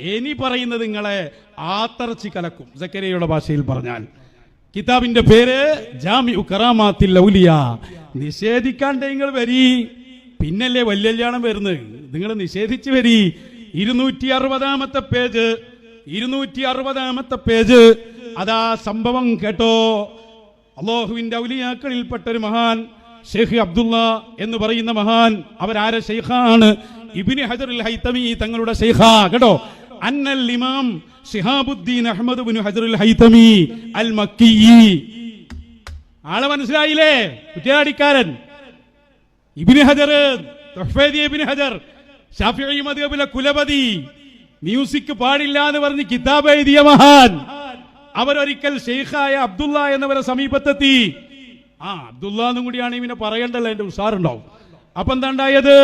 ഇനി പറയുന്നത് നിങ്ങളെ ആത്തറച്ചി കലക്കും. സക്കരയുടെ ഭാഷയിൽ പറഞ്ഞാൽ. കിതാബിന്റെ പേര് ജാമിഉ കറാമാത്തിൽ നിഷേധിക്കാണ്ട് നിങ്ങൾ വരി. പിന്നല്ലേ വലിയ കല്യാണം വരുന്നത്? നിങ്ങൾ നിഷേധിച്ച് വരി. ഇരുന്നൂറ്റി അറുപതാമത്തെ പേജ്. ഇരുന്നൂറ്റി അറുപതാമത്തെ പേജ്. അതാ സംഭവം കേട്ടോ. അള്ളാഹുവിന്റെ ഔലിയാക്കളിൽപ്പെട്ട ഒരു മഹാൻ ഷെയ്ഖ് അബ്ദുള്ള എന്ന് പറയുന്ന മഹാൻ അവരാരെ ഷെയ്ഖാണ്. ഇബിന് ഹജറുൽ ഹൈത്തമി തങ്ങളുടെ ഷെയ്ഖ. കേട്ടോ? അന്നൽ ഇമാം ഷിഹാബുദ്ദീൻ അഹമ്മദ് ബിൻ ഹജറുൽ ഹൈതമി അൽ മക്കി ആളെ മനസ്സിലായില്ലേ? കുറ്റിയാടിക്കാരൻ. ഇബിന് ഹജർ ഇബിന് ഹജർ ഷാഫിഈ മദ്ഹബിലെ കുലപതി. മ്യൂസിക് പാടില്ല എന്ന് പറഞ്ഞ് കിതാബ് എഴുതിയ മഹാൻ. അവരൊരിക്കൽ ഷെയ്ഖായ അബ്ദുള്ള എന്നവരെ സമീപത്തെത്തി. ആ അബ്ദുള്ള എന്നും കൂടിയാണ് ഇവനെ പറയണ്ടല്ലോ എന്റെ ഉസാറുണ്ടാവും അപ്പൊ എന്താ ഉണ്ടായത്?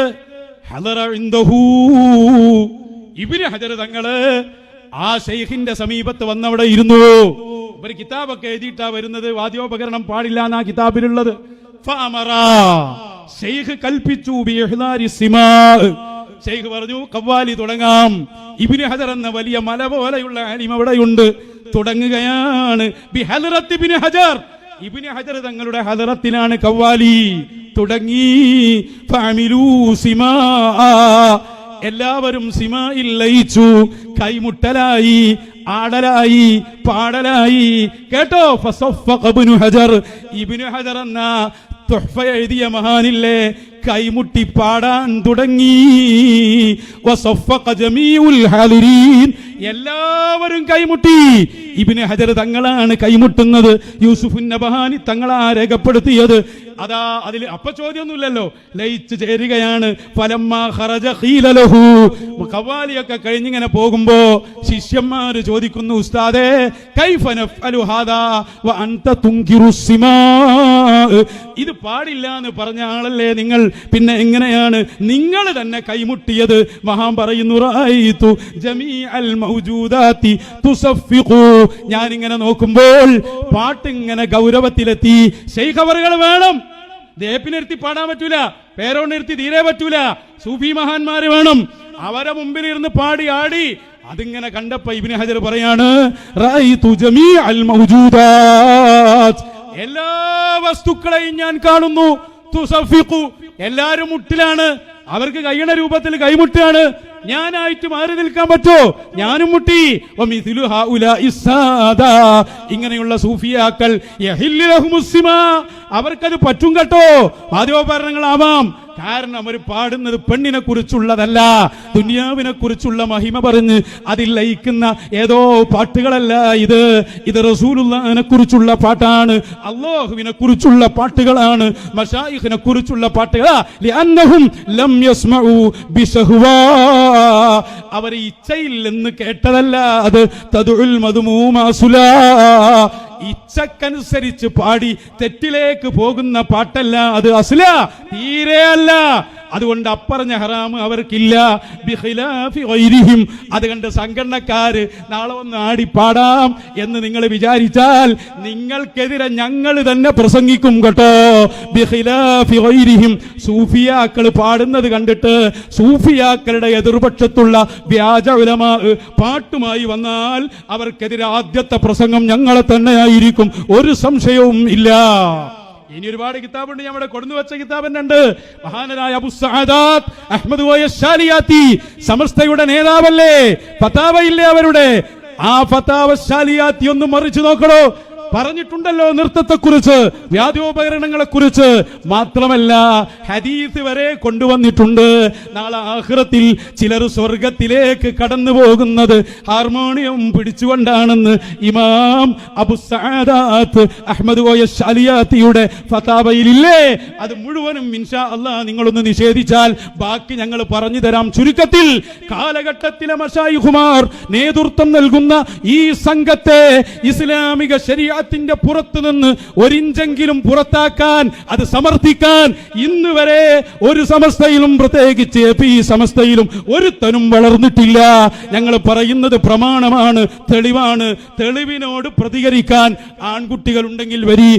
ഇബ്നു ഹജർ തങ്ങൾ ആ ഷെയ്ഖിന്റെ സമീപത്ത് വന്നവിടെ ഇരുന്നു. ഒരു കിതാബൊക്കെ എഴുതിയിട്ടാ വരുന്നത്. വാദ്യോപകരണം പാടില്ല എന്നാ കിതാബിലുള്ളത്. ഷെയ്ഖ് കൽപ്പിച്ചു. ഷെയ്ഖ് പറഞ്ഞു കവ്വാലി തുടങ്ങാം. ഇബ്നു ഹജർ എന്ന വലിയ മല പോലെയുള്ള ആലിം അവിടെയുണ്ട്. തുടങ്ങുകയാണ്. ബി ഹദറത്ത് ഇബ്നു ഹജർ. ഇബ്നു ഹജർ തങ്ങളുടെ ഹദറത്തിലാണ് കവ്വാലി തുടങ്ങി. ഫഅമിലൂ സിമാ. എല്ലാവരും സിമായിൽ ലയിച്ചു. കൈമുട്ടലായി ആടലായി പാടലായി. കേട്ടോ? ഹജർ. ഇബ്നു ഹജർ എന്ന തുഹ്ഫ എഴുതിയ മഹാനില്ലേ? കൈമുട്ടി പാടാൻ തുടങ്ങി. എല്ലാവരും കൈമുട്ടി. ഇബിന് ഹജർ തങ്ങളാണ് കൈമുട്ടുന്നത്. യൂസുഫുൻ നബഹാനി തങ്ങളാ രേഖപ്പെടുത്തിയത്. അതാ അതിൽ അപ്പൊ ചോദ്യമൊന്നുമില്ലല്ലോ. ലയിച്ച് ചേരുകയാണ്. കവാലിയൊക്കെ കഴിഞ്ഞിങ്ങനെ പോകുമ്പോ ശിഷ്യന്മാര് ചോദിക്കുന്നു ഉസ്താദേ ഇത് പാടില്ല എന്ന് പറഞ്ഞ ആളല്ലേ നിങ്ങൾ? പിന്നെ എങ്ങനെയാണ്? നിങ്ങൾ തന്നെ കൈമുട്ടിയത്. മഹാൻ പറയുന്നു ഞാനിങ്ങനെ നോക്കുമ്പോൾ പാട്ട് ഇങ്ങനെ ഗൗരവത്തിലെത്തി ശൈഖവറുകൾ വേണം. ദേപ്പിനിരുത്തി പാടാൻ പറ്റൂല. പേരോണിരുത്തി തീരെ പറ്റൂല. സൂഫി മഹാന്മാര് വേണം. അവരെ മുമ്പിൽ ഇരുന്ന് പാടി ആടി. അതിങ്ങനെ കണ്ടപ്പോ ഇബിന് ഹജർ പറയാണ് എല്ലാ വസ്തുക്കളെയും ഞാൻ കാണുന്നു. എല്ലാരും മുട്ടിലാണ്. അവർക്ക് കഴിയണ രൂപത്തിൽ കൈമുട്ടാണ്. ഞാനായിട്ട് മാറി നിൽക്കാൻ പറ്റോ ഞാനും മുട്ടി. ഇങ്ങനെയുള്ള സൂഫിയാക്കൾ. അവർക്കത് പറ്റും കേട്ടോ വാദ്യോപകരണങ്ങളാവാം കാരണം അവർ പാടുന്നത് പെണ്ണിനെ കുറിച്ചുള്ളതല്ല. ദുനിയാവിനെ കുറിച്ചുള്ള മഹിമ പറഞ്ഞ് അതിൽ ലയിക്കുന്ന ഏതോ പാട്ടുകളല്ല ഇത്. ഇത് റസൂലിനെ കുറിച്ചുള്ള പാട്ടാണ്. അള്ളാഹുവിനെ കുറിച്ചുള്ള പാട്ടുകളാണ്. മഷായിഖിനെ കുറിച്ചുള്ള പാട്ടുകളാ. അവർ ഇച്ഛയിൽ നിന്ന് കേട്ടതല്ല. അത് ഇച്ഛക്കനുസരിച്ച് പാടി തെറ്റിലേക്ക് പോകുന്ന പാട്ടല്ല അത് അസുല തീരെ അല്ല. അതുകൊണ്ട് അപ്പറഞ്ഞ ഹറാമ് അവർക്കില്ല. അത് കണ്ട് സംഘടനക്കാര് നാളെ ഒന്ന് ആടിപ്പാടാം പാടാം എന്ന് നിങ്ങൾ വിചാരിച്ചാൽ നിങ്ങൾക്കെതിരെ ഞങ്ങൾ തന്നെ പ്രസംഗിക്കും കേട്ടോ. സൂഫിയാക്കൾ പാടുന്നത് കണ്ടിട്ട് സൂഫിയാക്കളുടെ എതിർപക്ഷത്തുള്ള വ്യാജ പാട്ടുമായി വന്നാൽ അവർക്കെതിരെ ആദ്യത്തെ പ്രസംഗം ഞങ്ങളെ തന്നെയായിരിക്കും ഒരു സംശയവും ഇല്ല ഇനി ഒരുപാട് കിതാബുണ്ട്. ഇവിടെ കൊടുന്നു വെച്ച കിതാബ് ഉണ്ട് മഹാനരായ അബു സഅദാത്ത് അഹ്മദ് ഷാലിയാത്തി സമസ്തയുടെ നേതാവല്ലേ? ഫതാവയില്ലേ അവരുടെ? ആ ഫതാവ ഷാലിയാത്തി ഒന്ന് മറിച്ചു നോക്കണോ? പറഞ്ഞിട്ടുണ്ടല്ലോ നൃത്തത്തെക്കുറിച്ച് വ്യാധോപകരണങ്ങളെ കുറിച്ച് മാത്രമല്ല ഹദീസ് വരെ കൊണ്ടുവന്നിട്ടുണ്ട്. നാളെ ആഹ്റത്തിൽ ചിലർ സ്വർഗത്തിലേക്ക് കടന്നു പോകുന്നത് ഹാർമോണിയം പിടിച്ചുകൊണ്ടാണെന്ന് ഇമാം അബു സാദാത്ത് അഹമ്മദ് കോയ ഷാലിയാത്തിയുടെ ഫതാബയിലില്ലേ അത് മുഴുവനും ഇൻഷാ അല്ലാ നിങ്ങളൊന്ന് നിഷേധിച്ചാൽ ബാക്കി ഞങ്ങൾ പറഞ്ഞു തരാം ചുരുക്കത്തിൽ. കാലഘട്ടത്തിലെ മഷായിഹുമാർ നേതൃത്വം നൽകുന്ന ഈ സംഘത്തെ ഇസ്ലാമിക ശരീഅത്തിന്റെ പുറത്തു നിന്ന് ഒരിഞ്ചെങ്കിലും പുറത്താക്കാൻ അത് സമർത്ഥിക്കാൻ ഇന്ന് വരെ ഒരു സമസ്തയിലും പ്രത്യേകിച്ച് ഈ സമസ്തയിലും ഒരുത്തനും വളർന്നിട്ടില്ല. ഞങ്ങൾ പറയുന്നത് പ്രമാണമാണ് തെളിവാണ്. തെളിവിനോട് പ്രതികരിക്കാൻ ആൺകുട്ടികളുണ്ടെങ്കിൽ വരി.